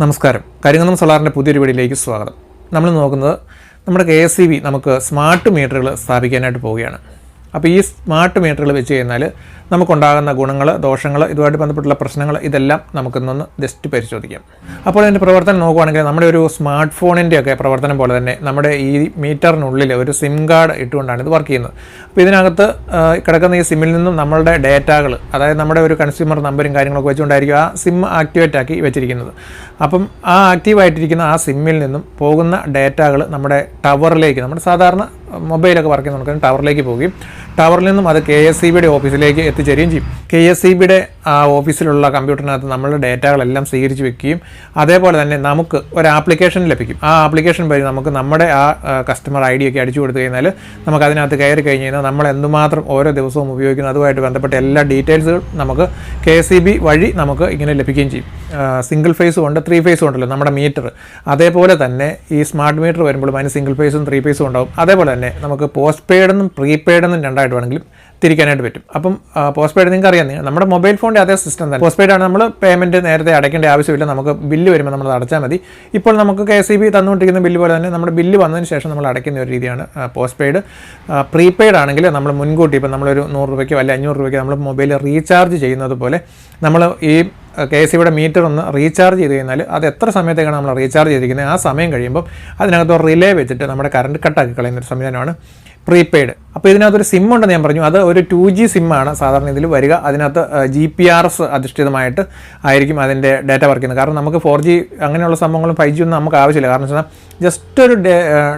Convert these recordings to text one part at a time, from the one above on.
നമസ്കാരം. കരിങ്ങനം സോളാറിന്റെ പുതിയൊരു വീഡിയോയിലേക്ക് സ്വാഗതം. നമ്മൾ നോക്കുന്നത് നമ്മുടെ കെ എസ് സി ബി നമുക്ക് സ്മാർട്ട് മീറ്ററുകൾ സ്ഥാപിക്കാനായിട്ട് പോവുകയാണ്. അപ്പോൾ ഈ സ്മാർട്ട് മീറ്ററുകൾ വെച്ച് കഴിഞ്ഞാൽ നമുക്കുണ്ടാകുന്ന ഗുണങ്ങൾ ദോഷങ്ങൾ ഇതുമായിട്ട് ബന്ധപ്പെട്ടുള്ള പ്രശ്നങ്ങൾ ഇതെല്ലാം നമുക്കിന്നൊന്ന് ജസ്റ്റ് പരിശോധിക്കാം. അപ്പോൾ ഇതിന്റെ പ്രവർത്തനം നോക്കുകയാണെങ്കിൽ നമ്മുടെ ഒരു സ്മാർട്ട് ഫോണിന്റെയൊക്കെ പ്രവർത്തനം പോലെ തന്നെ നമ്മുടെ ഈ മീറ്ററിനുള്ളിൽ ഒരു സിം കാർഡ് ഇട്ടുകൊണ്ടാണ് ഇത് വർക്ക് ചെയ്യുന്നത്. അപ്പോൾ ഇതിനകത്ത് കിടക്കുന്ന ഈ സിമ്മിൽ നിന്നും നമ്മളുടെ ഡേറ്റകൾ അതായത് നമ്മുടെ ഒരു കൺസ്യൂമർ നമ്പറും കാര്യങ്ങളൊക്കെ വെച്ചുകൊണ്ടായിരിക്കും ആ സിം ആക്ടിവേറ്റ് ആക്കി വെച്ചിരിക്കുന്നത്. അപ്പം ആ ആക്റ്റീവായിട്ടിരിക്കുന്ന ആ സിമ്മിൽ നിന്നും പോകുന്ന ഡേറ്റകൾ നമ്മുടെ ടവറിലേക്ക് നമ്മുടെ സാധാരണ മൊബൈലൊക്കെ വർക്ക് ചെയ്യുന്ന ടവറിലേക്ക് പോകുകയും ടവറിൽ നിന്നും അത് കെ എസ് സി ബിയുടെ ഓഫീസിലേക്ക് എത്തിച്ചേരുകയും ചെയ്യും. കെ എസ് സി ബിയുടെ ആ ഓഫീസിലുള്ള കമ്പ്യൂട്ടറിനകത്ത് നമ്മളുടെ ഡേറ്റകളെല്ലാം സ്വീകരിച്ച് വെക്കുകയും അതേപോലെ തന്നെ നമുക്ക് ഒരു ആപ്ലിക്കേഷൻ ലഭിക്കും. ആ ആപ്ലിക്കേഷൻ വഴി നമുക്ക് നമ്മുടെ ആ കസ്റ്റമർ ഐ ഡി ഒക്കെ അടിച്ചു കൊടുത്തു കഴിഞ്ഞാൽ നമുക്ക് അതിനകത്ത് കയറി കഴിഞ്ഞ് കഴിഞ്ഞാൽ നമ്മൾ എന്തുമാത്രം ഓരോ ദിവസവും ഉപയോഗിക്കുന്നു അതുമായിട്ട് ബന്ധപ്പെട്ട എല്ലാ ഡീറ്റെയിൽസുകളും നമുക്ക് കെ സി ബി വഴി നമുക്ക് ഇങ്ങനെ ലഭിക്കുകയും ചെയ്യും. സിംഗിൾ ഫേസും ഉണ്ട് ത്രീ ഫേസും ഉണ്ടല്ലോ നമ്മുടെ മീറ്റർ. അതേപോലെ തന്നെ ഈ സ്മാർട്ട് മീറ്റർ വരുമ്പോഴും അതിന് സിംഗിൾ ഫേസും ത്രീ ഫേസും ഉണ്ടാവും. അതേപോലെ തന്നെ നമുക്ക് പോസ്റ്റ് പെയ്ഡെന്നും പ്രീപെയ്ഡെന്നും രണ്ടായിട്ട് വേണമെങ്കിലും തിരിക്കാനായിട്ട് പറ്റും. അപ്പം പോസ്റ്റ് പെയ്ഡ് നിങ്ങൾക്ക് അറിയാം നമ്മുടെ മൊബൈൽ ഫോണിന്റെ അതേ സിസ്റ്റം തന്നെ. പോസ്റ്റ് പെയ്ഡ് ആണ് നമ്മൾ പേയ്മെന്റ് നേരത്തെ അടയ്ക്കേണ്ട ആവശ്യമില്ല. നമുക്ക് ബില്ല് വരുമ്പോൾ നമ്മൾ അടച്ചാൽ മതി. ഇപ്പോൾ നമുക്ക് കെ ഇ ബി തന്നുകൊണ്ടിരിക്കുന്ന ബില്ല് പോലെ തന്നെ നമ്മുടെ ബില്ല് വന്നതിന് ശേഷം നമ്മൾ അടയ്ക്കുന്ന ഒരു രീതിയാണ് പോസ്റ്റ് പെയ്ഡ് പ്രീപെയ്ഡ് ആണെങ്കിൽ നമ്മൾ മുൻകൂട്ടി ഇപ്പം നമ്മളൊരു നൂറ് രൂപയ്ക്കോ അല്ലെങ്കിൽ അഞ്ഞൂറ് രൂപയ്ക്കോ നമ്മൾ മൊബൈൽ റീചാർജ് ചെയ്യുന്നത് പോലെ നമ്മൾ ഈ കെ എസ് സിയുടെ മീറ്റർ ഒന്ന് റീചാർജ് ചെയ്ത് കഴിഞ്ഞാൽ അത് എത്ര സമയത്തേക്കാണ് നമ്മൾ റീചാർജ് ചെയ്തിരിക്കുന്നത്? ആ സമയം കഴിയുമ്പോൾ അതിനകത്ത് റിലേ വെച്ചിട്ട് നമ്മുടെ കറണ്ട് കട്ടാക്കി കളയുന്ന ഒരു സംവിധാനമാണ് പ്രീപെയ്ഡ് അപ്പോൾ ഇതിനകത്തൊരു സിം ഉണ്ടെന്ന് ഞാൻ പറഞ്ഞു. അത് ഒരു ടു ജി സിമ്മാണ് സാധാരണ ഇതിൽ വരിക. അതിനകത്ത് ജി പി ആർ എസ് അധിഷ്ഠിതമായിട്ട് ആയിരിക്കും അതിന്റെ ഡാറ്റ വർക്ക് ചെയ്യുന്നത്. കാരണം നമുക്ക് ഫോർ ജി അങ്ങനെയുള്ള സംഭവങ്ങളും ഫൈവ് ജി ഒന്നും നമുക്ക് ആവശ്യമില്ല. കാരണം വെച്ചാൽ ജസ്റ്റ് ഒരു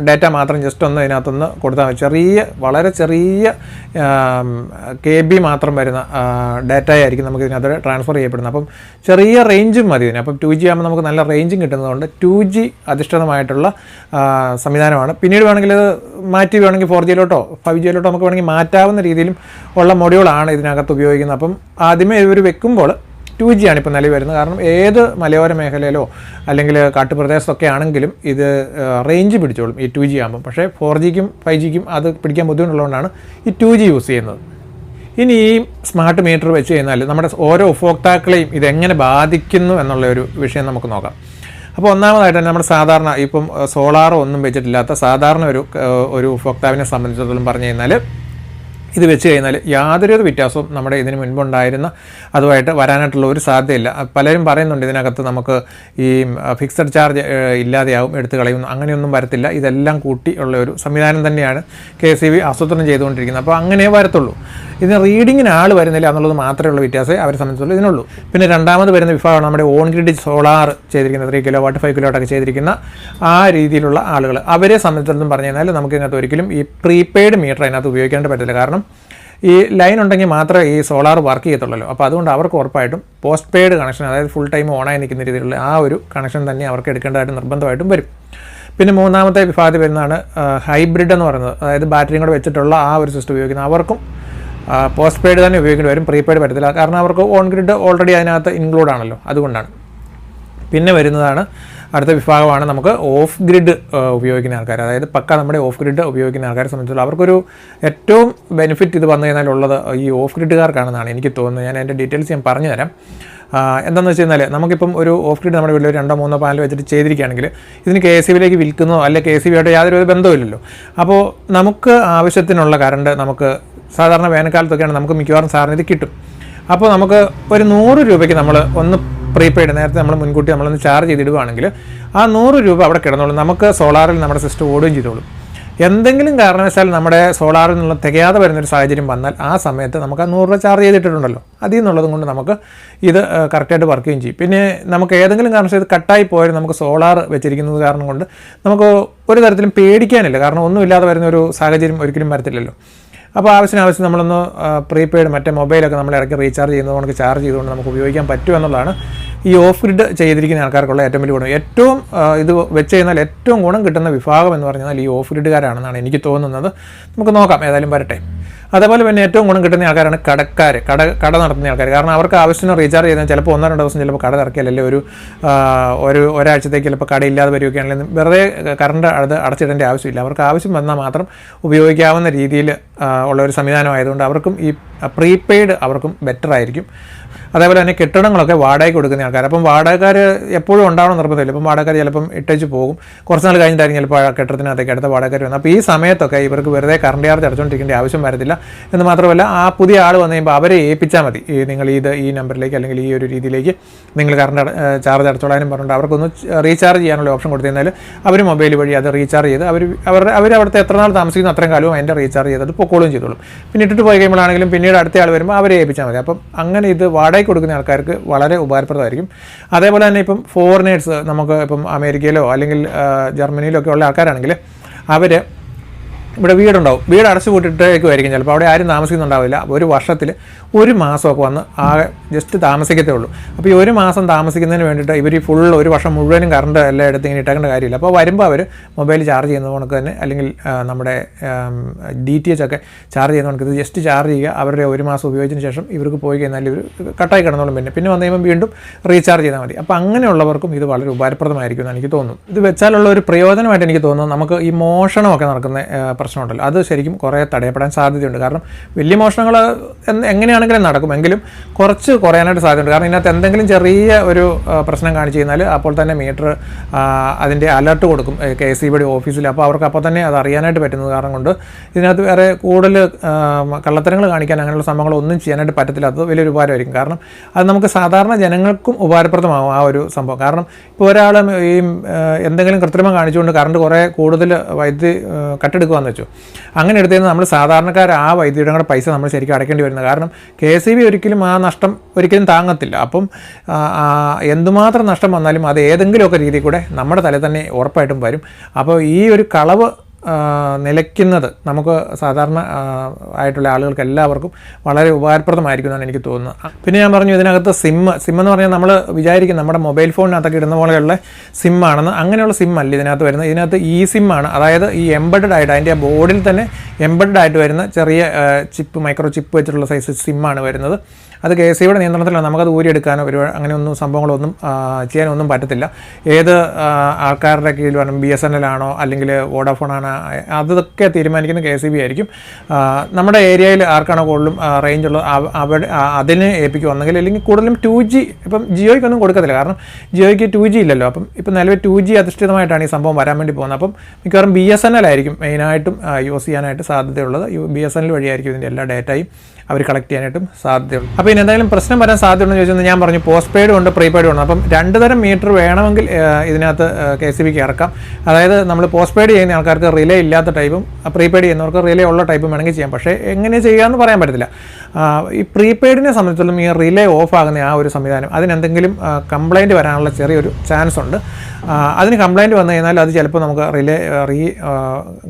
ഡാറ്റ മാത്രം ജസ്റ്റ് ഒന്ന് ഇതിനകത്തൊന്ന് കൊടുത്താൽ മതി. ചെറിയ വളരെ ചെറിയ കെ ബി മാത്രം വരുന്ന ഡാറ്റ ആയിരിക്കും നമുക്ക് ഇതിനകത്ത് ട്രാൻസ്ഫർ ചെയ്യപ്പെടുന്നത്. അപ്പം ചെറിയ റേഞ്ചും മതി ഇതിന്. അപ്പം ടു ജി ആകുമ്പോൾ നമുക്ക് നല്ല റേഞ്ചും കിട്ടുന്നതുകൊണ്ട് ടു ജി അധിഷ്ഠിതമായിട്ടുള്ള സംവിധാനമാണ്. പിന്നീട് വേണമെങ്കിൽ ഇത് മാറ്റി വേണമെങ്കിൽ ഫോർ ജിയിലോട്ടോ ഫൈവ് ജിയിലോട്ടോ നമുക്ക് വേണമെങ്കിൽ മാറ്റാവുന്ന രീതിയിലും ഉള്ള മൊഡ്യൂളാണ് ഇതിനകത്ത് ഉപയോഗിക്കുന്നത്. അപ്പം ആദ്യമേ ഇവർ വെക്കുമ്പോൾ ടു ജി ആണ് ഇപ്പോൾ നിലവിൽ വരുന്നത്. കാരണം ഏത് മലയോര മേഖലയിലോ അല്ലെങ്കിൽ കാട്ടുപ്രദേശത്തൊക്കെ ആണെങ്കിലും ഇത് റേഞ്ച് പിടിച്ചോളും ഈ ടു ജി ആകുമ്പോൾ പക്ഷേ ഫോർ ജിക്കും ഫൈവ് ജിക്കും അത് പിടിക്കാൻ ബുദ്ധിമുട്ടുള്ളതുകൊണ്ടാണ് ഈ ടു ജി യൂസ് ചെയ്യുന്നത്. ഇനി ഈ സ്മാർട്ട് മീറ്റർ വെച്ച് കഴിഞ്ഞാൽ നമ്മുടെ ഓരോ ഉപഭോക്താക്കളെയും ഇതെങ്ങനെ ബാധിക്കുന്നു എന്നുള്ള ഒരു വിഷയം നമുക്ക് നോക്കാം. അപ്പോൾ ഒന്നാമതായിട്ട് തന്നെ നമ്മുടെ സാധാരണ ഇപ്പം സോളാറോ ഒന്നും വെച്ചിട്ടില്ലാത്ത സാധാരണ ഒരു ഒരു ഉപഭോക്താവിനെ സംബന്ധിച്ചിടത്തോളം പറഞ്ഞു കഴിഞ്ഞാൽ ഇത് വെച്ച് കഴിഞ്ഞാൽ യാതൊരു വ്യത്യാസവും നമ്മുടെ ഇതിന് മുൻപുണ്ടായിരുന്ന അതുമായിട്ട് വരാനായിട്ടുള്ള ഒരു സാധ്യതയില്ല. പലരും പറയുന്നുണ്ട് ഇതിനകത്ത് നമുക്ക് ഈ ഫിക്സഡ് ചാർജ് ഇല്ലാതെയാവും എടുത്തു കളയുന്നു അങ്ങനെയൊന്നും വരത്തില്ല. ഇതെല്ലാം കൂട്ടി ഉള്ള ഒരു സംവിധാനം തന്നെയാണ് കെ സി ബി ആസൂത്രണം ചെയ്തുകൊണ്ടിരിക്കുന്നത്. അപ്പോൾ അങ്ങനെ വരത്തുള്ളൂ. ഇതിന് റീഡിങ്ങിന് ആൾ വരുന്നില്ല എന്നുള്ളത് മാത്രമേ ഉള്ള വ്യത്യാസമേ അവരെ സംബന്ധിച്ചുള്ളൂ ഇതിനുള്ളൂ. പിന്നെ രണ്ടാമത് വരുന്ന വിഭാഗമാണ് നമ്മുടെ ഓൺ ഗ്രിഡ് സോളാർ ചെയ്തിരിക്കുന്ന three kilo watt five kilo വാട്ടൊക്കെ ചെയ്തിരിക്കുന്ന ആ രീതിയിലുള്ള ആളുകൾ അവരെ സംബന്ധിച്ചിടത്തോളം പറഞ്ഞു കഴിഞ്ഞാൽ നമുക്ക് ഇതിനകത്ത് ഒരിക്കലും ഈ പ്രീപെയ്ഡ് മീറ്റർ അതിനകത്ത് ഉപയോഗിക്കാണ്ട് പറ്റില്ല കാരണം ഈ ലൈൻ ഉണ്ടെങ്കിൽ മാത്രമേ ഈ സോളാർ വർക്ക് ചെയ്യത്തുള്ളൂ അപ്പോൾ അതുകൊണ്ട് അവർക്ക് ഉറപ്പായിട്ടും പോസ്റ്റ് പെയ്ഡ് കണക്ഷൻ അതായത് ഫുൾ ടൈം ഓണായി നിൽക്കുന്ന രീതിയിലുള്ള ആ ഒരു കണക്ഷൻ തന്നെ അവർക്ക് എടുക്കേണ്ടതായിട്ട് നിർബന്ധമായിട്ടും വരും. പിന്നെ മൂന്നാമത്തെ വിഭാഗത്തിൽ വരുന്നതാണ് ഹൈബ്രിഡ് എന്ന് പറയുന്നത്. അതായത് ബാറ്ററിയും കൂടെ വെച്ചിട്ടുള്ള ആ ഒരു സിസ്റ്റം ഉപയോഗിക്കുന്ന അവർക്കും പോസ്റ്റ് പെയ്ഡ് തന്നെ ഉപയോഗിക്കേണ്ടി വരും പ്രീപെയ്ഡ് പറ്റത്തില്ല. കാരണം അവർക്ക് ഓൺ ഗ്രിഡ് ഓൾറെഡി അതിനകത്ത് ഇൻക്ലൂഡ് ആണല്ലോ. അതുകൊണ്ടാണ്. പിന്നെ വരുന്നതാണ് അടുത്ത വിഭാഗമാണ് നമുക്ക് ഓഫ് ഗ്രിഡ് ഉപയോഗിക്കുന്ന ആൾക്കാർ. അതായത് പക്ക നമ്മുടെ ഓഫ് ഗ്രിഡ് ഉപയോഗിക്കുന്ന ആൾക്കാരെ സംബന്ധിച്ചുള്ള അവർക്കൊരു ഏറ്റവും ബെനിഫിറ്റ് ഇത് വന്നു കഴിഞ്ഞാൽ ഉള്ളത് ഈ ഓഫ് ഗ്രിഡുകാർക്കാണെന്നാണ് എനിക്ക് തോന്നുന്നത്. ഞാൻ അതിന്റെ ഡീറ്റെയിൽസ് ഞാൻ പറഞ്ഞു തരാം എന്താണെന്ന് വെച്ച് കഴിഞ്ഞാൽ നമുക്കിപ്പം ഒരു ഓഫ് ഗ്രിഡ് നമ്മുടെ വീട്ടിൽ രണ്ടോ മൂന്നോ പാനൽ വെച്ചിട്ട് ചെയ്തിരിക്കുകയാണെങ്കിൽ ഇതിന് കെ എസ് ബിയിലേക്ക് വിൽക്കുന്നോ അല്ലെ കെ എസ് ആയിട്ട് യാതൊരു ബന്ധവുമില്ലല്ലോ. അപ്പോൾ നമുക്ക് ആവശ്യത്തിനുള്ള കറണ്ട് നമുക്ക് സാധാരണ വേനൽക്കാലത്തൊക്കെയാണ് നമുക്ക് മിക്കവാറും സാറിന് ഇത് കിട്ടും. അപ്പോൾ നമുക്ക് ഒരു നൂറ് രൂപയ്ക്ക് നമ്മൾ ഒന്ന് പ്രീപെയ്ഡ് നേരത്തെ നമ്മൾ മുൻകൂട്ടി നമ്മളൊന്ന് ചാർജ് ചെയ്തിടുകയാണെങ്കിൽ ആ നൂറ് രൂപ അവിടെ കിടന്നോളും. നമുക്ക് സോളാറിൽ നമ്മുടെ സിസ്റ്റം ഓടുകയും ചെയ്തോളും. എന്തെങ്കിലും കാരണവശാൽ നമ്മുടെ സോളാറിൽ നിന്നുള്ള തികയാതെ വരുന്നൊരു സാഹചര്യം വന്നാൽ ആ സമയത്ത് നമുക്ക് ആ നൂറ് രൂപ ചാർജ് ചെയ്തിട്ടുണ്ടല്ലോ അതിൽ നിന്നുള്ളതും കൊണ്ട് നമുക്ക് ഇത് കറക്റ്റായിട്ട് വർക്ക് ചെയ്യും ചെയ്യും. പിന്നെ നമുക്ക് ഏതെങ്കിലും കാരണവശാൽ ഇത് കട്ടായി പോയാലും നമുക്ക് സോളാർ വെച്ചിരിക്കുന്നത് കാരണം കൊണ്ട് നമുക്ക് ഒരു തരത്തിലും പേടിക്കാനില്ല. കാരണം ഒന്നുമില്ലാതെ വരുന്ന ഒരു സാഹചര്യം ഒരിക്കലും വരത്തില്ലല്ലോ. അപ്പോൾ ആവശ്യത്തിന് ആവശ്യം നമ്മളൊന്ന് പ്രീപെയ്ഡ് മറ്റേ മൊബൈലൊക്കെ നമ്മൾ ഇടയ്ക്ക് റീചാർജ് ചെയ്യുന്നത് നമുക്ക് ചാർജ് ചെയ്തുകൊണ്ട് നമുക്ക് ഉപയോഗിക്കാൻ പറ്റും എന്നുള്ളതാണ് ഈ ഓഫ് ഗ്രിഡ് ചെയ്തിരിക്കുന്ന ആൾക്കാർക്കുള്ള ഏറ്റവും വലിയ ഗുണം. ഏറ്റവും ഇത് വെച്ച് കഴിഞ്ഞാൽ ഏറ്റവും ഗുണം കിട്ടുന്ന വിഭാഗം എന്ന് പറഞ്ഞാൽ ഈ ഓഫ് ഗ്രിഡുകാരാണെന്നാണ് എനിക്ക് തോന്നുന്നത്. നമുക്ക് നോക്കാം ഏതായാലും വരട്ടെ. അതേപോലെ പിന്നെ ഏറ്റവും ഗുണം കിട്ടുന്ന ആൾക്കാരാണ് കടക്കാർ കട കട നടത്തുന്ന ആൾക്കാർ കാരണം അവർക്ക് ആവശ്യത്തിന് റീചാർജ് ചെയ്യുന്നത് ചിലപ്പോൾ ഒന്നോ രണ്ടോ ദിവസം ചിലപ്പോൾ കട തിറക്കിയല്ലേ ഒരു ഒരു ഒരാഴ്ചത്തേക്ക് ചിലപ്പോൾ കടയില്ലാതെ വരികയാണെങ്കിൽ വെറുതെ കറണ്ട് അത് അടച്ചിടേണ്ട ആവശ്യമില്ല. അവർക്ക് ആവശ്യം വന്നാൽ മാത്രം ഉപയോഗിക്കാവുന്ന രീതിയിൽ ഉള്ള ഒരു സംവിധാനം ആയതുകൊണ്ട് അവർക്കും ഈ പ്രീപെയ്ഡ് അവർക്കും ബെറ്റർ ആയിരിക്കും. അതേപോലെ തന്നെ കെട്ടിടങ്ങളൊക്കെ വാടകയ്ക്ക് കൊടുക്കുന്ന ആൾക്കാർ അപ്പം വാടകക്കാർ എപ്പോഴും ഉണ്ടാവണം നിർബന്ധമില്ല. ഇപ്പം വാടകക്കാർ ചിലപ്പം ഇട്ടേച്ച് പോകും. കുറച്ച് നാൾ കഴിഞ്ഞിട്ടായിരിക്കും ചിലപ്പോൾ ആ കെട്ടിടത്തിനകത്തേക്ക് അടുത്ത വാടകക്കാർ വന്നത് അപ്പോൾ ഈ സമയത്തൊക്കെ ഇവർക്ക് വെറുതെ കറണ്ട് ചാർജ് അടച്ചുകൊണ്ടിരിക്കേണ്ട ആവശ്യം വരത്തില്ല എന്ന് മാത്രമല്ല ആ പുതിയ ആൾ വന്നു കഴിയുമ്പോൾ അവരെ ഏൽപ്പിച്ചാൽ മതി. നിങ്ങൾ ഇത് ഈ നമ്പറിലേക്ക് അല്ലെങ്കിൽ ഈ ഒരു രീതിയിലേക്ക് നിങ്ങൾ കറണ്ട് ചാർജ് അടച്ചോളാനും പറഞ്ഞിട്ട് അവർക്കൊന്ന് റീചാർജ് ചെയ്യാനുള്ള ഓപ്ഷൻ കൊടുത്തു കഴിഞ്ഞാൽ അവർ മൊബൈൽ വഴി അത് റീചാർജ് ചെയ്ത് അവർ അവർ അവർ അവിടുത്തെ എത്ര നാൾ താമസിക്കുന്ന അത്രയും കാലവും അതിന്റെ റീചാർജ് ചെയ്തത് പൊക്കോളും ചെയ്തോളും. പിന്നെ ഇട്ടിട്ട് പോയി കഴിയുമ്പോഴാണെങ്കിലും പിന്നീട് അടുത്ത ആൾ വരുമ്പോൾ അവരെ ഏൽപ്പിച്ചാൽ മതി. അപ്പം അങ്ങനെ ഇത് വാടകയ്ക്ക് കൊടുക്കുന്ന ആൾക്കാർക്ക് വളരെ ഉപകാരപ്രദമായിരിക്കും. അതേപോലെ തന്നെ ഇപ്പം ഫോറിനേഴ്സ് നമുക്ക് ഇപ്പം അമേരിക്കയിലോ അല്ലെങ്കിൽ ജർമ്മനിയിലോ ഒക്കെ ഉള്ള ആൾക്കാരാണെങ്കിൽ അവർ ഇവിടെ വീടുണ്ടാവും. വീട് അടച്ചു പൂട്ടിട്ടേക്കുമായിരിക്കും ചിലപ്പോൾ. അവിടെ ആരും താമസിക്കുന്നുണ്ടാവില്ല. ഒരു വർഷത്തിൽ ഒരു മാസമൊക്കെ വന്ന് ആ ജസ്റ്റ് താമസിക്കത്തേ ഉള്ളൂ അപ്പോൾ ഈ ഒരു മാസം താമസിക്കുന്നതിന് വേണ്ടിയിട്ട് ഇവർ ഈ ഫുൾ ഒരു വർഷം മുഴുവനും കറണ്ട് എല്ലാം എടുത്ത് ഇങ്ങനെ ഇട്ടേക്കേണ്ട കാര്യമില്ല. അപ്പോൾ വരുമ്പോൾ അവർ മൊബൈൽ ചാർജ് ചെയ്യുന്ന കണക്ക് തന്നെ അല്ലെങ്കിൽ നമ്മുടെ ഡി ടി എച്ച് ഒക്കെ ചാർജ് ചെയ്യുന്ന കണക്ക് ഇത് ജസ്റ്റ് ചാർജ് ചെയ്യുക. അവരുടെ ഒരു മാസം ഉപയോഗിച്ചതിന് ശേഷം ഇവർക്ക് പോയി കഴിഞ്ഞാൽ ഇവർ കട്ടായി കിടന്നോളും പിന്നെ. പിന്നെ വന്നു വീണ്ടും റീചാർജ് ചെയ്താൽ മതി. അപ്പോൾ അങ്ങനെയുള്ളവർക്കും ഇത് വളരെ ഉപകാരപ്രദമായിരിക്കും എന്ന് എനിക്ക് തോന്നുന്നു ഇത് വെച്ചാലുള്ള ഒരു പ്രയോജനമായിട്ട് എനിക്ക് തോന്നുന്നു. നമുക്ക് ഈ മോഷണമൊക്കെ നടക്കുന്ന പ്രശ്നമുണ്ടല്ലോ. അത് ശരിക്കും കുറേ തടയപ്പെടാൻ സാധ്യതയുണ്ട്. കാരണം വലിയ മോഷണങ്ങൾ എങ്ങനെയാണെങ്കിലും നടക്കും. എങ്കിലും കുറച്ച് കുറയാനായിട്ട് സാധ്യതയുണ്ട്. കാരണം ഇതിനകത്ത് എന്തെങ്കിലും ചെറിയ ഒരു പ്രശ്നം കാണിച്ചു കഴിഞ്ഞാൽ അപ്പോൾ തന്നെ മീറ്റർ അതിന്റെ അലർട്ട് കൊടുക്കും കെ സി ബിയുടെ ഓഫീസിൽ. അപ്പോൾ അവർക്ക് അപ്പോൾ തന്നെ അത് അറിയാനായിട്ട് പറ്റുന്നത് കാരണം കൊണ്ട് ഇതിനകത്ത് വേറെ കൂടുതൽ കള്ളത്തരങ്ങൾ കാണിക്കാൻ അങ്ങനെയുള്ള സംഭവങ്ങളൊന്നും ചെയ്യാനായിട്ട് പറ്റത്തില്ല. അത് വലിയൊരു ഉപകാരമായിരിക്കും. കാരണം അത് നമുക്ക് സാധാരണ ജനങ്ങൾക്കും ഉപകാരപ്രദമാകും ആ ഒരു സംഭവം. കാരണം ഇപ്പോൾ ഒരാൾ ഈ എന്തെങ്കിലും കൃത്രിമം കാണിച്ചുകൊണ്ട് കറണ്ട് കുറേ കൂടുതൽ വൈദ്യുതി കട്ടെടുക്കുകയെന്ന് വെച്ചു അങ്ങനെ എടുത്തതിന് നമ്മൾ സാധാരണക്കാർ ആ വൈദ്യുതിയുടെ കൂടെ പൈസ നമ്മൾ ശരിക്കും അടയ്ക്കേണ്ടി വരുന്നത്. കാരണം കെ എസ് ഒരിക്കലും ആ നഷ്ടം ഒരിക്കലും താങ്ങത്തില്ല. അപ്പം എന്തുമാത്രം നഷ്ടം വന്നാലും അത് ഏതെങ്കിലുമൊക്കെ രീതിയിൽ കൂടെ നമ്മുടെ തലയിൽ തന്നെ ഉറപ്പായിട്ടും വരും. അപ്പോൾ ഈ ഒരു കളവ് നിലയ്ക്കുന്നത് നമുക്ക് സാധാരണ ആയിട്ടുള്ള ആളുകൾക്ക് എല്ലാവർക്കും വളരെ ഉപകാരപ്രദമായിരിക്കും എന്നാണ് എനിക്ക് തോന്നുന്നത്. പിന്നെ ഞാൻ പറഞ്ഞു ഇതിനകത്ത് സിം സിം എന്ന് പറഞ്ഞാൽ നമ്മൾ വിചാരിക്കും നമ്മുടെ മൊബൈൽ ഫോണിനകത്തൊക്കെ ഇടുന്ന പോലെയുള്ള സിം ആണെന്ന്. അങ്ങനെയുള്ള സിം അല്ല ഇതിനകത്ത് വരുന്നത്. ഇതിനകത്ത് ഇ സിം ആണ്. അതായത് ഈ എംബഡഡ് ആയിട്ട് അതിന്റെ ബോർഡിൽ തന്നെ എംബഡഡ് ആയിട്ട് വരുന്ന ചെറിയ ചിപ്പ് മൈക്രോ ചിപ്പ് വെച്ചിട്ടുള്ള സൈസ് സിമ്മാണ് വരുന്നത്. അത് കെ എസ് സിയുടെ നിയന്ത്രണത്തിലാണ്. നമുക്കത് ഊരിയെടുക്കാനോ ഒരു അങ്ങനെയൊന്നും സംഭവങ്ങളൊന്നും ചെയ്യാനൊന്നും പറ്റത്തില്ല. ഏത് ആൾക്കാരുടെ കീഴിൽ വേണം? ബി എസ് എൻ എൽ ആണോ? അല്ലെങ്കിൽ വോഡാഫോൺ ആണോ അതൊക്കെ തീരുമാനിക്കുന്ന കെ സി ബി ആയിരിക്കും. നമ്മുടെ ഏരിയയിൽ ആർക്കാണോ കൂടുതലും റേഞ്ച് ഉള്ളത്? അവിടെ അതിന് ഏൽപ്പിക്കും ഒന്നെങ്കിൽ അല്ലെങ്കിൽ കൂടുതലും ടു ജി ഇപ്പം ജിയോയ്ക്കൊന്നും കൊടുക്കത്തില്ല. കാരണം ജിയോയ്ക്ക് ടു ജി ഇല്ലല്ലോ. അപ്പം ഇപ്പം നിലവിൽ ടു ജി അധിഷ്ഠിതമായിട്ടാണ് ഈ സംഭവം വരാൻ വേണ്ടി പോകുന്നത്. അപ്പം മിക്കവാറും ബി എസ് എൻ എൽ ആയിരിക്കും മെയിനായിട്ടും യൂസ് ചെയ്യാനായിട്ട് സാധ്യതയുള്ളത്. ബി എസ് എൻ എൽ വഴിയായിരിക്കും ഇതിന്റെ എല്ലാ ഡേറ്റയും അവർ കളക്ട് ചെയ്യാനായിട്ടും സാധ്യതയുള്ളൂ അപ്പോൾ ഇനി എന്തായാലും പ്രശ്നം വരാൻ സാധ്യതയുണ്ടെന്ന് ചോദിച്ചാൽ ഞാൻ പറഞ്ഞു. പോസ്റ്റ് പെയ്ഡും ഉണ്ട് പ്രീപെയ്ഡും ഉണ്ട്. അപ്പം രണ്ട് തരം മീറ്റർ വേണമെങ്കിൽ ഇതിനകത്ത് കെ സി ബിക്ക് ഇറക്കാം. അതായത് നമ്മൾ പോസ്റ്റ് പെയ്ഡ് ചെയ്യുന്ന ആൾക്കാർക്ക് റിലേ ഇല്ലാത്ത ടൈപ്പും പ്രീപെയ്ഡ് ചെയ്യുന്നവർക്ക് റിലേ ഉള്ള ടൈപ്പും വേണമെങ്കിൽ ചെയ്യാം. പക്ഷേ എങ്ങനെ ചെയ്യാമെന്ന് പറയാൻ പറ്റത്തില്ല. ഈ പ്രീപെയ്ഡിനെ സംബന്ധിച്ചിടത്തോളം ഈ റിലേ ഓഫ് ആകുന്ന ആ ഒരു സംവിധാനം അതിനെന്തെങ്കിലും കംപ്ലൈന്റ് വരാനുള്ള ചെറിയൊരു ചാൻസ് ഉണ്ട്. അതിന് കംപ്ലൈന്റ് വന്നു കഴിഞ്ഞാൽ അത് ചിലപ്പോൾ നമുക്ക് റിലേ റീ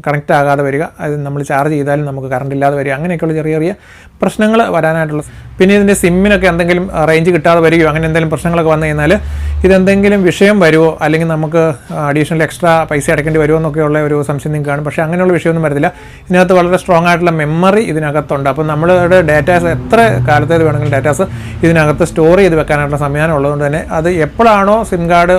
കണക്റ്റ് ആകാതെ വരിക. അത് നമ്മൾ ചാർജ് ചെയ്താലും നമുക്ക് കറണ്ട് ഇല്ലാതെ വരിക. അങ്ങനെയൊക്കെയുള്ള ചെറിയ ചെറിയ പ്രശ്നങ്ങൾ വരാനായിട്ടുള്ള പിന്നെ ഇതിന്റെ സിമ്മിനൊക്കെ എന്തെങ്കിലും റേഞ്ച് കിട്ടാതെ വരികയോ അങ്ങനെ എന്തെങ്കിലും പ്രശ്നങ്ങളൊക്കെ വന്നു കഴിഞ്ഞാൽ ഇതെന്തെങ്കിലും വിഷയം വരുമോ അല്ലെങ്കിൽ നമുക്ക് അഡീഷണൽ എക്സ്ട്രാ പൈസ അടയ്ക്കേണ്ടി വരുമോ എന്നൊക്കെയുള്ള ഒരു സംശയം നിങ്ങൾക്ക് കാണും. പക്ഷേ അങ്ങനെയുള്ള വിഷയമൊന്നും വരത്തില്ല. ഇതിനകത്ത് വളരെ സ്ട്രോങ് ആയിട്ടുള്ള മെമ്മറി ഇതിനകത്തുണ്ട്. അപ്പോൾ നമ്മളുടെ ഡാറ്റാസ് എത്ര കാലത്തേത് വേണമെങ്കിലും ഡാറ്റാസ് ഇതിനകത്ത് സ്റ്റോർ ചെയ്ത് വെക്കാനായിട്ടുള്ള സംവിധാനം ഉള്ളതുകൊണ്ട് തന്നെ അത് എപ്പോഴാണോ സിം കാർഡ്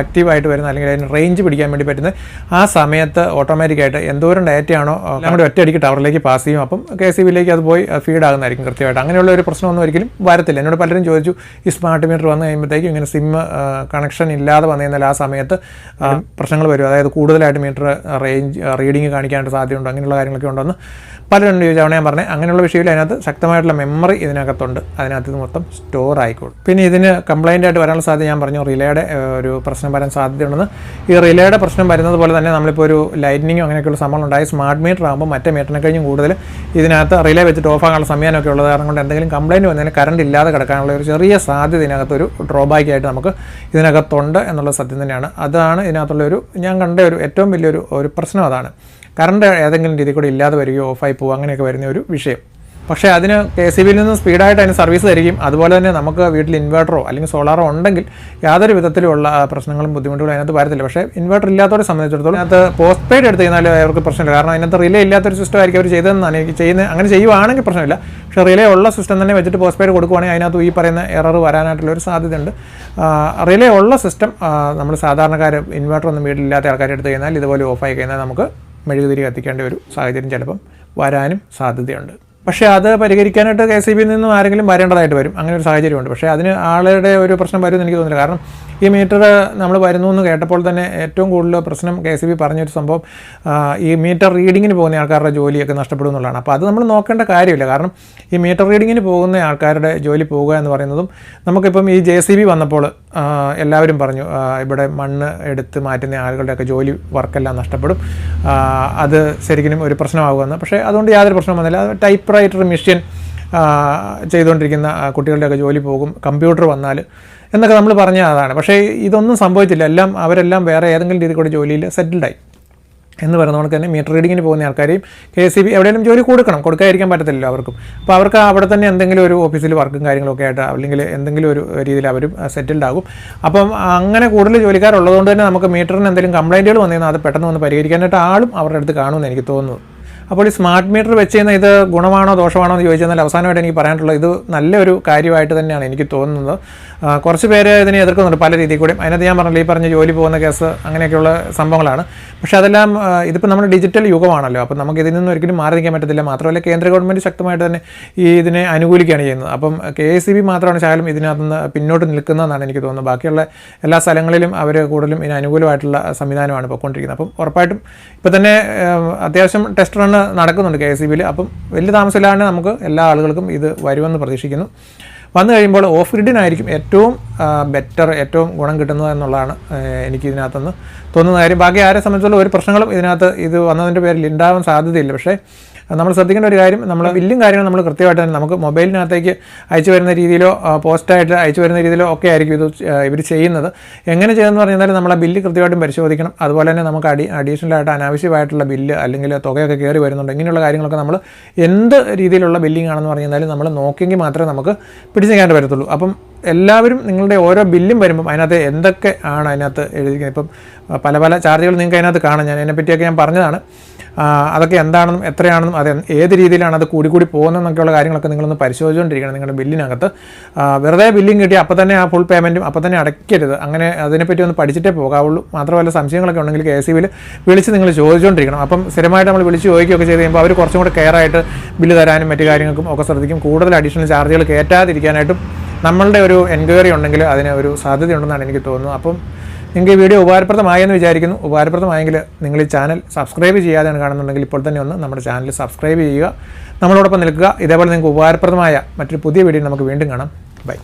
ആക്റ്റീവായിട്ട് വരുന്നത് അല്ലെങ്കിൽ അതിന് റേഞ്ച് പിടിക്കാൻ വേണ്ടി പറ്റുന്നത് ആ സമയത്ത് ഓട്ടോമാറ്റിക്കായിട്ട് എന്തോരം ഡാറ്റയാണോ നമ്മുടെ ഒറ്റയടിക്ക് ടവറിലേക്ക് പാസ് ചെയ്യും. അപ്പം കെ സി ബിയിലേക്ക് അത് പോയി ഫീഡ് ആകുന്നതായിരിക്കും കൃത്യമായിട്ട്. അങ്ങനെയുള്ള ഒരു പ്രശ്നമൊന്നും ഒരിക്കലും വരത്തില്ല. എന്നോട് പലരും ചോദിച്ചു ഈ സ്മാർട്ട് മീറ്റർ വന്നു കഴിയുമ്പോഴത്തേക്കും ഇങ്ങനെ സിം കണക്ഷൻ ഇല്ലാതെ വന്നു കഴിഞ്ഞാൽ ആ സമയത്ത് പ്രശ്നങ്ങൾ വരും. അതായത് കൂടുതലായിട്ട് മീറ്റർ റേഞ്ച് റീഡിങ് കാണിക്കാനായിട്ട് സാധ്യതയുണ്ട്? അങ്ങനെയുള്ള കാര്യങ്ങളൊക്കെ ഉണ്ടെന്ന് പലരും ചോദിച്ചാണ് ഞാൻ പറഞ്ഞത് അങ്ങനെയുള്ള വിഷയത്തിൽ അതിനകത്ത് ശക്തമായിട്ടുള്ള മെമ്മറി ഇതിനകത്തുണ്ട്. അതിനകത്ത് ഇത് മൊത്തം സ്റ്റോർ ആയിക്കോളും. പിന്നെ ഇതിന് കംപ്ലൈന്റ് ആയിട്ട് വരാനുള്ള സാധ്യത ഞാൻ പറഞ്ഞു. റിലേയുടെ ഒരു പ്രശ്നം വരാൻ സാധ്യതയുണ്ടെന്ന്. ഈ റിലേയുടെ പ്രശ്നം വരുന്നത് പോലെ തന്നെ നമ്മളിപ്പോൾ ഒരു ലൈറ്റിനിങ്ങോ അങ്ങനെയൊക്കെയുള്ള സംഭവം ഉണ്ടായി. സ്മാർട്ട് മീറ്റർ ആകുമ്പോൾ മറ്റേ മീറ്ററിനെ കഴിഞ്ഞും കൂടുതൽ ഇതിനകത്ത് റിലേ വെച്ചിട്ട് ഓഫ് ആകാനുള്ള സമയമൊക്കെ ഉള്ളത് കാരണം കൊണ്ട് എന്തെങ്കിലും കംപ്ലൈന്റ് വന്നതിന് കറണ്ട് ഇല്ലാതെ കിടക്കാനുള്ള ഒരു ചെറിയ സാധ്യത ഇതിനകത്തൊരു ഡ്രോബാക്ക് ആയിട്ട് നമുക്ക് ഇതിനകത്തുണ്ട് എന്നുള്ള സത്യം തന്നെയാണ്. അതാണ് ഇതിനകത്തുള്ള ഒരു ഞാൻ കണ്ട ഒരു ഏറ്റവും വലിയൊരു ഒരു പ്രശ്നം അതാണ്. കറണ്ട് ഏതെങ്കിലും രീതിയിൽ കൂടെ ഇല്ലാതെ വരികയോ ഓഫായി പോകുക അങ്ങനെയൊക്കെ വരുന്ന ഒരു വിഷയം. പക്ഷേ അതിന് കെ സി ബിയിൽ നിന്ന് സ്പീഡായിട്ട് അതിന് സർവീസ് തരികയും അതുപോലെ തന്നെ നമുക്ക് വീട്ടിൽ ഇൻവേർട്ടറോ അല്ലെങ്കിൽ സോളാറോ ഉണ്ടെങ്കിൽ യാതൊരു വിധത്തിലുള്ള പ്രശ്നങ്ങളും ബുദ്ധിമുട്ടുകളും അതിനകത്ത് വരത്തില്ല. പക്ഷേ ഇൻവേർട്ടർ ഇല്ലാത്തവരെ സംബന്ധിച്ചിടത്തോളം അതിനകത്ത് പോസ്റ്റ് പെയ്ഡ് എടുത്ത് കഴിഞ്ഞാൽ അവർക്ക് പ്രശ്നമില്ല. കാരണം അതിനകത്ത് റിലേ ഇല്ലാത്തൊരു സിസ്റ്റം ആയിരിക്കും അവർ ചെയ്തതെന്നാണ് എനിക്ക് ചെയ്യുന്നത് അങ്ങനെ ചെയ്യുവാണെങ്കിൽ പ്രശ്നമില്ല. പക്ഷേ റിലേ ഉള്ള സിസ്റ്റം തന്നെ വെച്ചിട്ട് പോസ്റ്റ് പെയ്ഡ് കൊടുക്കുവാണെങ്കിൽ അതിനകത്ത് ഈ പറയുന്ന എറർ വരാനായിട്ടുള്ള ഒരു സാധ്യതയുണ്ട്. റിലേ ഉള്ള സിസ്റ്റം നമ്മൾ സാധാരണക്കാർ ഇൻവേർട്ടർ ഒന്നും വീട്ടിലില്ലാത്ത ആൾക്കാർ എടുത്ത് കഴിഞ്ഞാൽ ഇതുപോലെ ഓഫായി കഴിഞ്ഞാൽ നമുക്ക് മെഴുകുതിരി കത്തിക്കേണ്ട ഒരു സാഹചര്യം ചിലപ്പം വരാനും സാധ്യതയുണ്ട്. പക്ഷേ അത് പരിഹരിക്കാനായിട്ട് കെ സി ബിയിൽ നിന്നും ആരെങ്കിലും വരേണ്ടതായിട്ട് വരും. അങ്ങനെ ഒരു സാഹചര്യമുണ്ട്. പക്ഷേ അതിന് ആളുടെ ഒരു പ്രശ്നം വരുമെന്ന് എനിക്ക് തോന്നുന്നില്ല. കാരണം ഈ മീറ്റർ നമ്മൾ വരുന്നു എന്ന് കേട്ടപ്പോൾ തന്നെ ഏറ്റവും കൂടുതൽ പ്രശ്നം കെ സി ബി പറഞ്ഞൊരു സംഭവം ഈ മീറ്റർ റീഡിങ്ങിന് പോകുന്ന ആൾക്കാരുടെ ജോലിയൊക്കെ നഷ്ടപ്പെടും എന്നുള്ളതാണ്. അപ്പോൾ അത് നമ്മൾ നോക്കേണ്ട കാര്യമില്ല. കാരണം ഈ മീറ്റർ റീഡിങ്ങിന് പോകുന്ന ആൾക്കാരുടെ ജോലി പോകുക എന്ന് പറയുന്നതും നമുക്കിപ്പം ഈ ജെ സി ബി വന്നപ്പോൾ എല്ലാവരും പറഞ്ഞു ഇവിടെ മണ്ണ് എടുത്ത് മാറ്റുന്ന ആളുകളുടെയൊക്കെ ജോലി വർക്കെല്ലാം നഷ്ടപ്പെടും. അത് ശരിക്കും ഒരു പ്രശ്നമാകുമെന്ന്. പക്ഷേ അതുകൊണ്ട് യാതൊരു പ്രശ്നം വന്നില്ല. ടൈപ്പ് റൈറ്റർ മെഷീൻ ചെയ്തുകൊണ്ടിരിക്കുന്ന കുട്ടികളുടെയൊക്കെ ജോലി പോകും കമ്പ്യൂട്ടർ വന്നാൽ എന്നൊക്കെ നമ്മൾ പറഞ്ഞ അതാണ്. പക്ഷേ ഇതൊന്നും സംഭവിച്ചില്ല. എല്ലാം അവരെല്ലാം വേറെ ഏതെങ്കിലും രീതിയിൽ കൂടെ ജോലിയിൽ സെറ്റിൽഡായി എന്ന് പറയുന്ന കണക്ക് തന്നെ മീറ്റർ റീഡിങ്ങിന് പോകുന്ന ആൾക്കാരെയും കെ സി ബി എവിടെയെങ്കിലും ജോലി കൊടുക്കണം. കൊടുക്കാതിരിക്കാൻ പറ്റത്തില്ലല്ലോ അവർക്കും. അപ്പോൾ അവർക്ക് അവിടെ തന്നെ എന്തെങ്കിലും ഒരു ഓഫീസിൽ വർക്കും കാര്യങ്ങളൊക്കെ ആയിട്ട് അല്ലെങ്കിൽ എന്തെങ്കിലും ഒരു രീതിയിൽ അവരും സെറ്റിൽഡ് ആകും. അപ്പം അങ്ങനെ കൂടുതൽ ജോലിക്കാരുള്ളതുകൊണ്ട് തന്നെ നമുക്ക് മീറ്ററിന് എന്തെങ്കിലും കംപ്ലൈന്റുകൾ വന്നു കഴിഞ്ഞാൽ അത് പെട്ടെന്ന് വന്ന് പരിഹരിക്കാനായിട്ട് ആളും അവരുടെ അടുത്ത് കാണുമെന്ന് എനിക്ക് തോന്നുന്നു. അപ്പോൾ ഈ സ്മാർട്ട് മീറ്റർ വെച്ച് കഴിഞ്ഞാൽ ഇത് ഗുണമാണോ ദോഷമാണോ എന്ന് ചോദിച്ചാൽ അവസാനമായിട്ട് എനിക്ക് പറയാനുള്ളത് ഇത് നല്ലൊരു കാര്യമായിട്ട് തന്നെയാണ് എനിക്ക് തോന്നുന്നത്. കുറച്ച് പേര് ഇതിനെ എതിർക്കുന്നുണ്ട് പല രീതിയിൽ കൂടി അതിനകത്ത് ഞാൻ പറഞ്ഞില്ല ഈ പറഞ്ഞ ജോലി പോകുന്ന കേസ് അങ്ങനെയൊക്കെയുള്ള സംഭവങ്ങളാണ്. പക്ഷേ അതെല്ലാം ഇതിപ്പോൾ നമ്മുടെ ഡിജിറ്റൽ യുഗമാണല്ലോ. അപ്പോൾ നമുക്ക് ഇതിൽ നിന്ന് ഒരിക്കലും മാറി നിൽക്കാൻ പറ്റത്തില്ല. മാത്രമല്ല കേന്ദ്ര ഗവൺമെന്റ് ശക്തമായിട്ട് തന്നെ ഈ ഇതിനെ അനുകൂലിക്കുകയാണ് ചെയ്യുന്നത്. അപ്പം കെ എസ് സി ബി മാത്രമാണ് ശാലും ഇതിനകത്ത് നിന്ന് പിന്നോട്ട് നിൽക്കുന്നതെന്നാണ് എനിക്ക് തോന്നുന്നത്. ബാക്കിയുള്ള എല്ലാ സ്ഥലങ്ങളിലും അവർ കൂടുതലും ഇതിന് അനുകൂലമായിട്ടുള്ള സംവിധാനമാണ് പോയിക്കൊണ്ടിരിക്കുന്നത്. അപ്പം ഉറപ്പായിട്ടും ഇപ്പോൾ തന്നെ അത്യാവശ്യം ടെസ്റ്റ് റണ്ണ് നടക്കുന്നുണ്ട് കെ എസ് സി ബിയിൽ. അപ്പം വലിയ താമസമില്ലാണ്ട് നമുക്ക് എല്ലാ ആളുകൾക്കും ഇത് വരുമെന്ന് പ്രതീക്ഷിക്കുന്നു. വന്നു കഴിയുമ്പോൾ ഓഫ് ഗ്രിഡിനായിരിക്കും ഏറ്റവും ബെറ്റർ ഏറ്റവും ഗുണം കിട്ടുന്നത് എന്നുള്ളതാണ് എനിക്ക് ഇതിനകത്തുനിന്ന് തോന്നുന്ന കാര്യം. ബാക്കി ആരെ സംബന്ധിച്ചുള്ള ഒരു പ്രശ്നങ്ങളും ഇതിനകത്ത് ഇത് വന്നതിന്റെ പേരിൽ ഉണ്ടാവാൻ സാധ്യതയില്ല. പക്ഷേ നമ്മൾ ശ്രദ്ധിക്കേണ്ട ഒരു കാര്യം നമ്മൾ ബില്ലും കാര്യങ്ങളും നമ്മൾ കൃത്യമായിട്ട് തന്നെ നമുക്ക് മൊബൈലിനകത്തേക്ക് അയച്ചു വരുന്ന രീതിയിലോ പോസ്റ്റായിട്ട് അയച്ചു വരുന്ന രീതിയിലോ ഒക്കെ ആയിരിക്കും ഇത് ഇവർ ചെയ്യുന്നത്. എങ്ങനെ ചെയ്യുന്നതെന്ന് പറഞ്ഞാൽ നമ്മൾ ആ ബില്ല് കൃത്യമായിട്ടും പരിശോധിക്കണം. അതുപോലെ തന്നെ നമുക്ക് അഡി അഡീഷണലായിട്ട് അനാവശ്യമായിട്ടുള്ള ബില്ല് അല്ലെങ്കിൽ തുകയൊക്കെ കയറി വരുന്നുണ്ട്. ഇങ്ങനെയുള്ള കാര്യങ്ങളൊക്കെ നമ്മൾ എന്ത് രീതിയിലുള്ള ബില്ലിംഗ് ആണെന്ന് പറഞ്ഞാൽ നമ്മൾ നോക്കിയെങ്കിൽ മാത്രമേ നമുക്ക് പിടിച്ചു നിൽക്കാണ്ട് വരത്തുള്ളൂ അപ്പം എല്ലാവരും നിങ്ങളുടെ ഓരോ ബില്ലും വരുമ്പം അതിനകത്ത് എന്തൊക്കെ ആണ് അതിനകത്ത് എഴുതിയിരിക്കുന്നത്? ഇപ്പം പല പല ചാർജുകൾ നിങ്ങൾക്ക് അതിനകത്ത് കാണാം. ഞാൻ അതിനെപ്പറ്റിയൊക്കെ ഞാൻ പറഞ്ഞതാണ്. അതൊക്കെ എന്താണെന്നും എത്രയാണെന്നും അത് ഏത് രീതിയിലാണ് അത് കൂടി കൂടി പോകുന്നതെന്നൊക്കെയുള്ള കാര്യങ്ങളൊക്കെ നിങ്ങളൊന്ന് പരിശോധിച്ചുകൊണ്ടിരിക്കണം നിങ്ങളുടെ ബില്ലിനകത്ത്. വെറുതെ ബില്ലിങ് കിട്ടി അപ്പോൾ തന്നെ ആ ഫുൾ പേയ്മെന്റും അപ്പോൾ തന്നെ അടയ്ക്കരുത്. അങ്ങനെ അതിനെപ്പറ്റി ഒന്ന് പഠിച്ചിട്ടേ പോകാവുള്ളൂ. മാത്രമല്ല സംശയങ്ങളൊക്കെ ഉണ്ടെങ്കിൽ കെ എസ് വിളിച്ച് നിങ്ങൾ ചോദിച്ചുകൊണ്ടിരിക്കണം അപ്പം സ്ഥിരമായിട്ട് നമ്മൾ വിളിച്ച് ചോദിക്കുകയൊക്കെ ചെയ്ത് കഴിയുമ്പോൾ അവർ കുറച്ചും കൂടെ കെയർ ആയിട്ട് ബില്ല് തരാനും മറ്റു കാര്യങ്ങൾക്കും ഒക്കെ ശ്രദ്ധിക്കും. കൂടുതൽ അഡീഷണൽ ചാർജുകൾ കയറ്റാതിരിക്കാനായിട്ടും നമ്മളുടെ ഒരു എൻക്വയറി ഉണ്ടെങ്കിൽ അതിന് ഒരു സാധ്യതയുണ്ടെന്നാണ് എനിക്ക് തോന്നുന്നത്. അപ്പം നിങ്ങൾക്ക് ഈ വീഡിയോ ഉപകാരപ്രദമായെന്ന് വിചാരിക്കുന്നു. ഉപകാരപ്രദമായെങ്കിൽ നിങ്ങൾ ഈ ചാനൽ സബ്സ്ക്രൈബ് ചെയ്യാതെയാണ് കാണുന്നുണ്ടെങ്കിൽ ഇപ്പോൾ തന്നെ ഒന്ന് നമ്മുടെ ചാനൽ സബ്സ്ക്രൈബ് ചെയ്യുക. നമ്മളോടൊപ്പം നിൽക്കുക. ഇതേപോലെ നിങ്ങൾക്ക് ഉപകാരപ്രദമായ മറ്റൊരു പുതിയ വീഡിയോ നമുക്ക് വീണ്ടും കാണാം. ബൈ.